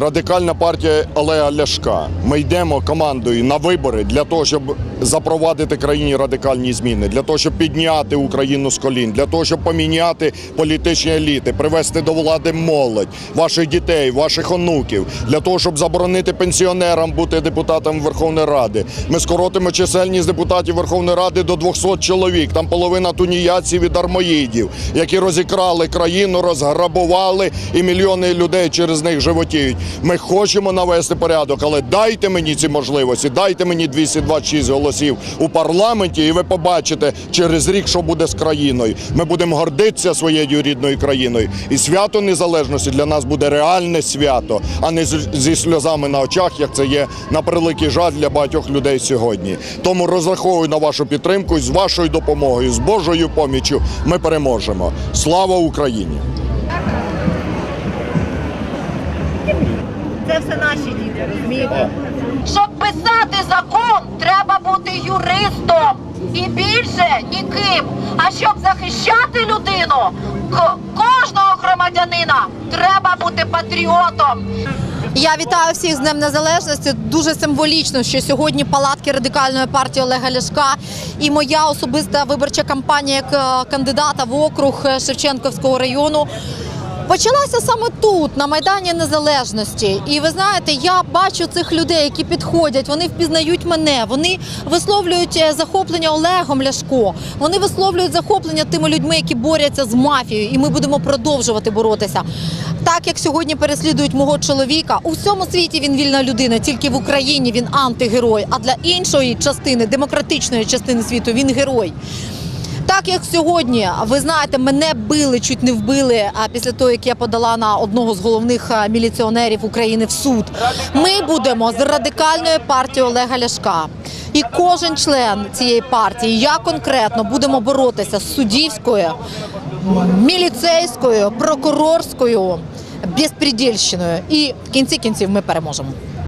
Радикальна партія Олега Ляшка. Ми йдемо командою на вибори для того, щоб запровадити країні радикальні зміни, для того, щоб підняти Україну з колін, для того, щоб поміняти політичні еліти, привести до влади молодь, ваших дітей, ваших онуків, для того, щоб заборонити пенсіонерам бути депутатами Верховної Ради. Ми скоротимо чисельність депутатів Верховної Ради до 200 чоловік. Там половина туніяців і дармоїдів, які розікрали країну, розграбували і мільйони людей через них животіють. Ми хочемо навести порядок, але дайте мені ці можливості, дайте мені 226 голосів у парламенті, і ви побачите через рік, що буде з країною. Ми будемо гордитися своєю рідною країною. І свято незалежності для нас буде реальне свято, а не зі сльозами на очах, як це є на превеликий жаль для багатьох людей сьогодні. Тому розраховую на вашу підтримку з вашою допомогою, з Божою поміччю ми переможемо. Слава Україні! Це все наші діти, розумієте? Щоб писати закон, треба бути юристом і більше ніким. А щоб захищати людину, кожного громадянина, треба бути патріотом. Я вітаю всіх з Днем Незалежності. Дуже символічно, що сьогодні палатки радикальної партії Олега Ляшка і моя особиста виборча кампанія як е, кандидата в округ е, Шевченківського району. Почалася саме тут, на Майдані Незалежності. І ви знаєте, я бачу цих людей, які підходять, вони впізнають мене, вони висловлюють е, захоплення Олегом Ляшко, вони висловлюють захоплення тими людьми, які борються з мафією, і ми будемо продовжувати боротися. Так як сьогодні переслідують мого чоловіка, у всьому світі він вільна людина, тільки в Україні він антигерой. А для іншої частини, демократичної частини світу, він герой. Так як сьогодні, ви знаєте, мене били, чуть не вбили. А після того, як я подала на одного з головних міліціонерів України в суд, ми будемо з радикальною партією Олега Ляшка. І кожен член цієї партії, я конкретно будемо боротися з суддівською, міліцейською, прокурорською безпредельщиною. І в кінці кінців ми переможемо.